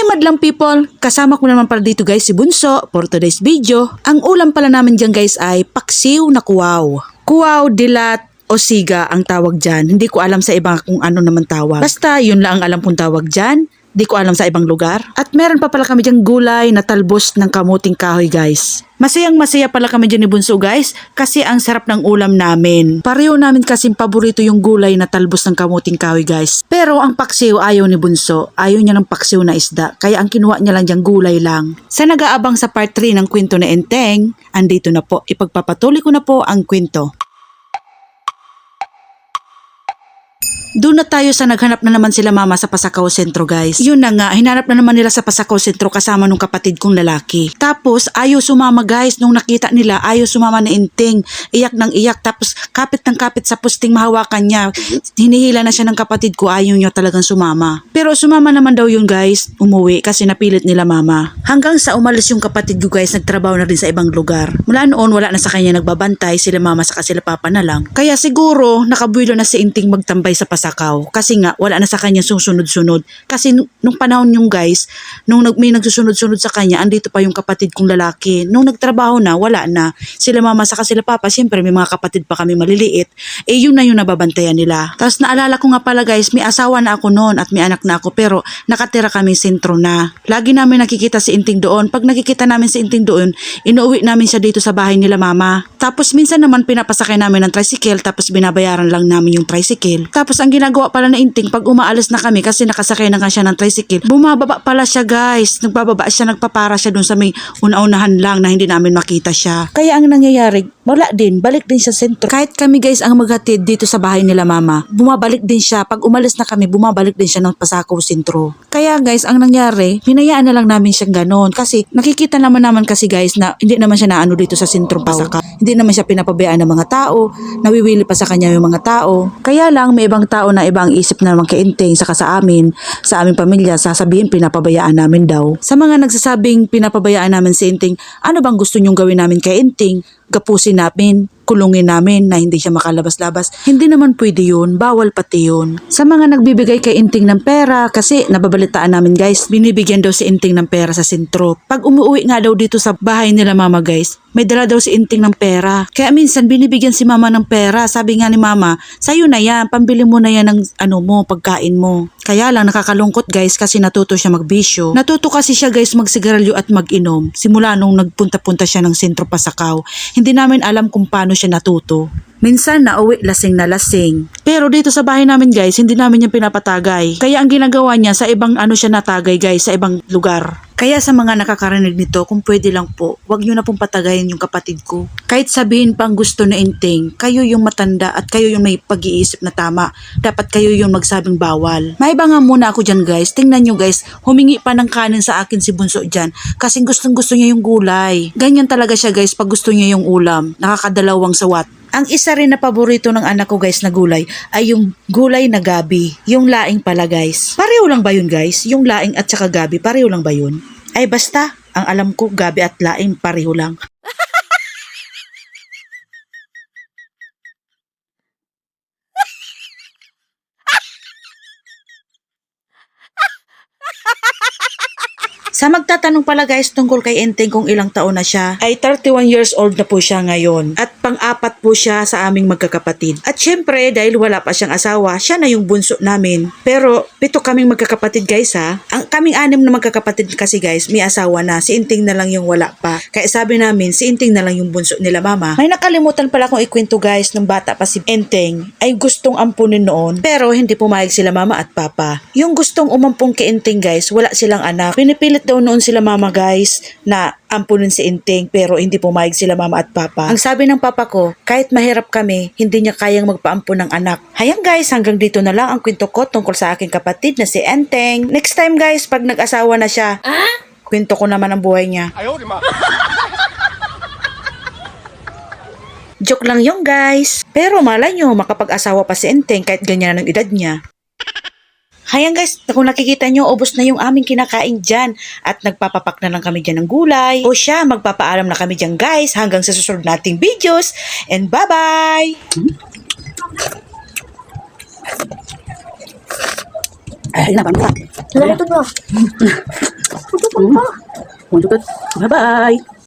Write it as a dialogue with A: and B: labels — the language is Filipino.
A: Hi madlang people! Kasama ko naman pala dito guys si Bunso for today's video. Ang ulam pala namin dyan guys ay paksiw na kuwaw. Kuwaw, dilat, o siga ang tawag dyan. Hindi ko alam sa iba kung ano naman tawag. Basta yun lang ang alam kong tawag dyan. Di ko alam sa ibang lugar. At meron pa pala kami dyan gulay na talbos ng kamuting kahoy guys. Masayang masaya pala kami dyan ni Bunso guys kasi ang sarap ng ulam namin. Pareho namin kasing paborito yung gulay na talbos ng kamuting kahoy guys. Pero ang paksiw ayaw ni Bunso. Ayaw niya ng paksiw na isda. Kaya ang kinuha niya lang dyan gulay lang. Sa nag-aabang sa part 3 ng kwento na Enteng, andito na po. Ipagpapatuloy ko na po ang kwento. Doon na tayo sa naghanap na naman sila mama sa Pasakaw Sentro guys. Yun na nga, hinanap na naman nila sa Pasakaw Sentro kasama nung kapatid kong lalaki. Tapos ayaw sumama guys, nung nakita nila ayaw sumama na inting. Iyak ng iyak tapos kapit ng kapit sa pusting mahawakan niya. Hinihila na siya ng kapatid ko, ayaw niya talagang sumama. Pero sumama naman daw yun guys, umuwi kasi napilit nila mama. Hanggang sa umalis yung kapatid ko guys, nagtrabaho na rin sa ibang lugar. Mula noon wala na sa kanya nagbabantay, sila mama saka sila papa na lang. Kaya siguro nakabuelo na si Inting magtambay sa Pasakaw kasi nga wala na sa kanya susunod-sunod. Kasi nung, panahon yung guys, nung may nagsusunod-sunod sa kanya, andito pa yung kapatid kong lalaki. Nung nagtrabaho na, wala na. Sila mama saka sila papa, siyempre may mga kapatid pa kami maliliit. Eh yun na yung nababantayan nila. Tapos naalala ko nga pala guys, may asawa na ako noon at may anak na ako pero nakatira kami sentro na. Lagi namin nakikita si Inting doon. Pag nakikita namin si Inting doon, inuwi namin siya dito sa bahay nila mama. Tapos minsan naman pinapasakay namin ng tricycle tapos binabayaran lang namin yung tricycle. Tapos ang ginagawa pala na Inting pag umaalis na kami kasi nakasakay na nga siya ng tricycle, bumababa pala siya guys. Nagbababa siya, nagpapara siya doon sa may una-unahan lang na hindi namin makita siya. Kaya ang nangyayari, wala din, balik din siya sentro. Kahit kami guys ang maghatid dito sa bahay nila mama, bumabalik din siya. Pag umalis na kami, bumabalik din siya ng Pasakaw sentro. Kaya guys, ang nangyari, hinayaan na lang namin siyang ganon. Kasi nakikita naman naman kasi guys na hindi naman siya naano dito sa sentro Pasakaw. Hindi naman siya pinapabayaan ng mga tao, nawiwili pa sa kanya yung mga tao. Kaya lang may ibang tao na ibang isip na naman kay Inteng saka sa amin, sa aming pamilya, sasabihin pinapabayaan namin daw. Sa mga nagsasabing pinapabayaan namin si Inteng, ano bang gusto nyong gawin namin kay Inteng? Gapusin namin, kulungin namin na hindi siya makalabas-labas. Hindi naman pwede yun, bawal pati yun. Sa mga nagbibigay kay Inting ng pera, kasi nababalitaan namin guys, binibigyan daw si Inting ng pera sa sentro. Pag umuwi nga daw dito sa bahay nila mama guys, may dala daw si Inting ng pera. Kaya minsan binibigyan si mama ng pera. Sabi nga ni mama, sa'yo na yan, pambili mo na yan ng ano mo, pagkain mo. Kaya lang nakakalungkot guys kasi natuto siya magbisyo. Natuto kasi siya guys magsigarilyo at mag-inom. Simula nung nagpunta-punta siya ng sentro Pasakaw. Hindi namin alam kung paano siya natuto. Minsan nauwi lasing na lasing. Pero dito sa bahay namin guys, hindi namin yung pinapatagay. Kaya ang ginagawa niya sa ibang ano siya natagay guys, sa ibang lugar. Kaya sa mga nakakarinig nito, kung pwede lang po, wag nyo na pong patagayin yung kapatid ko. Kahit sabihin pang gusto na inting, kayo yung matanda at kayo yung may pag-iisip na tama. Dapat kayo yung magsabing bawal. Maiba nga muna ako dyan guys. Tingnan nyo guys, humingi pa ng kanin sa akin si Bunso dyan. Kasi gustong gusto niya yung gulay. Ganyan talaga siya guys pag gusto niya yung ulam. Nakakadalawang sawat. Ang isa rin na paborito ng anak ko guys na gulay ay yung gulay na gabi. Yung laing pala guys. Pareho lang ba yun guys? Yung laing at saka gabi, pareho lang ba yun? Ay basta, ang alam ko gabi at laing pareho lang. Sa magtatanong pala guys tungkol kay Enteng kung ilang taon na siya, ay 31 years old na po siya ngayon. At pang-apat po siya sa aming magkakapatid. At syempre, dahil wala pa siyang asawa, siya na yung bunso namin. Pero, pito kaming magkakapatid guys ha. Ang kaming anim na magkakapatid kasi guys, may asawa na. Si Enteng na lang yung wala pa. Kaya sabi namin, si Enteng na lang yung bunso nila mama. May nakalimutan pala akong ikwento guys, nung bata pa si Enteng, ay gustong ampunin noon. Pero hindi pumayag sila mama at papa. Yung gustong umampong kay Enteng guys, wala silang anak. Pinipilit daw noon sila mama guys na ampunin si Inteng pero hindi pumayag sila mama at papa. Ang sabi ng papa papa ko, kahit mahirap kami, hindi niya kayang magpaampo ng anak. Hayang guys, hanggang dito na lang ang kwento ko tungkol sa aking kapatid na si Enteng. Next time guys, pag nag-asawa na siya, ah? kwento ko naman ang buhay niya.
B: Ayaw, di
A: Joke lang yung guys. Pero malay nyo, makapag-asawa pa si Enteng kahit ganyan ang edad niya. Hayang guys, kung nakikita nyo, ubos na yung aming kinakain dyan. At nagpapapak na lang kami dyan ng gulay. O siya, magpapaalam na kami dyan guys. Hanggang sa susunod nating videos. And bye-bye! Ay, na, paano
B: Salamat mo.
A: Bye-bye.